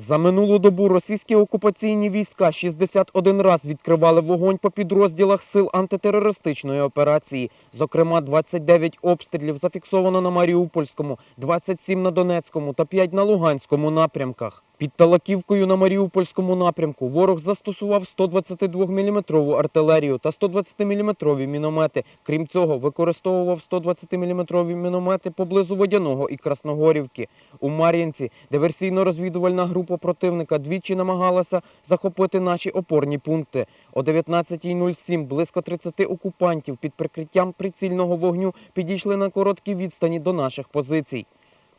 За минулу добу російські окупаційні війська 61 раз відкривали вогонь по підрозділах сил антитерористичної операції. Зокрема, 29 обстрілів зафіксовано на Маріупольському, 27 на Донецькому та 5 на Луганському напрямках. Під Талаківкою на Маріупольському напрямку ворог застосував 122-мм артилерію та 120-мм міномети. Крім цього, використовував 120-мм міномети поблизу Водяного і Красногорівки. У Мар'їнці диверсійно-розвідувальна група противника двічі намагалася захопити наші опорні пункти. О 19.07 близько 30 окупантів під прикриттям прицільного вогню підійшли на короткій відстані до наших позицій.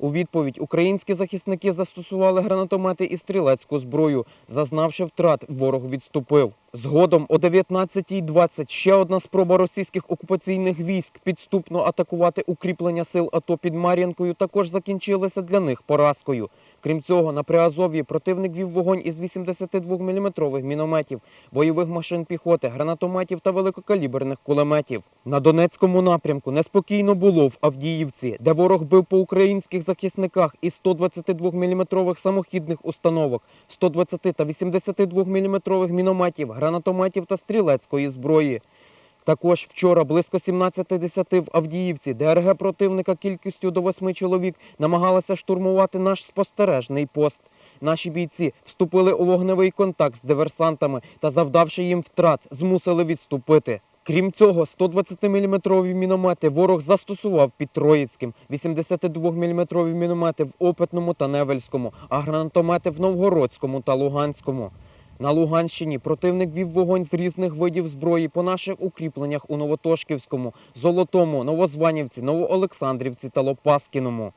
У відповідь українські захисники застосували гранатомети і стрілецьку зброю. Зазнавши втрат, ворог відступив. Згодом о 19.20 ще одна спроба російських окупаційних військ підступно атакувати укріплення сил АТО під Мар'їнкою також закінчилася для них поразкою. Крім цього, на Приазов'ї противник вів вогонь із 82-мм мінометів, бойових машин піхоти, гранатометів та великокаліберних кулеметів. На Донецькому напрямку неспокійно було в Авдіївці, де ворог бив по українських захисниках із 122-мм самохідних установок, 120 та 82-мм мінометів, гранатометів та стрілецької зброї. Також вчора близько 17.10 в Авдіївці ДРГ противника кількістю до восьми чоловік намагалася штурмувати наш спостережний пост. Наші бійці вступили у вогневий контакт з диверсантами та, завдавши їм втрат, змусили відступити. Крім цього, 120-мм міномети ворог застосував під Троїцьким, 82-мм міномети в Опитному та Невельському, а гранатомети в Новгородському та Луганському. На Луганщині противник вів вогонь з різних видів зброї по наших укріпленнях у Новотошківському, Золотому, Новозванівці, Новоолександрівці та Лопаскіному.